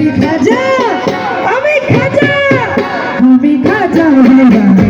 আমি খাজা আমি খাজা আমি খাজা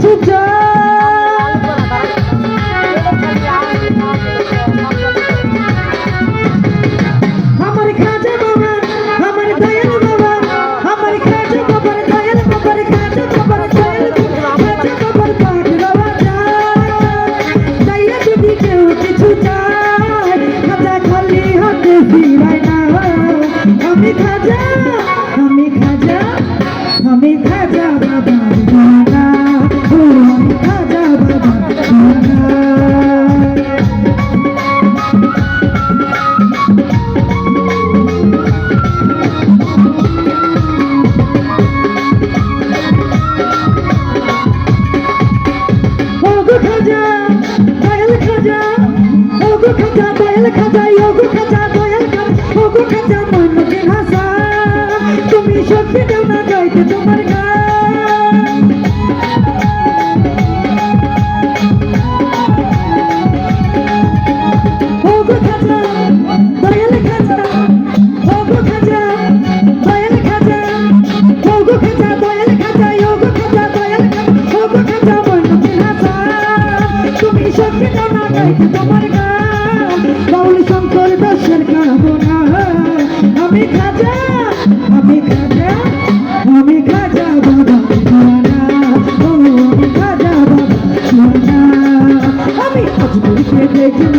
to turn. খাজা দয়াল খাজা, ওগো খাজা দয়াল খাজা, ওগো খাজা মনকে ভাষা তুমি শক্তি দেও না যাইতে তোমার Don't worry.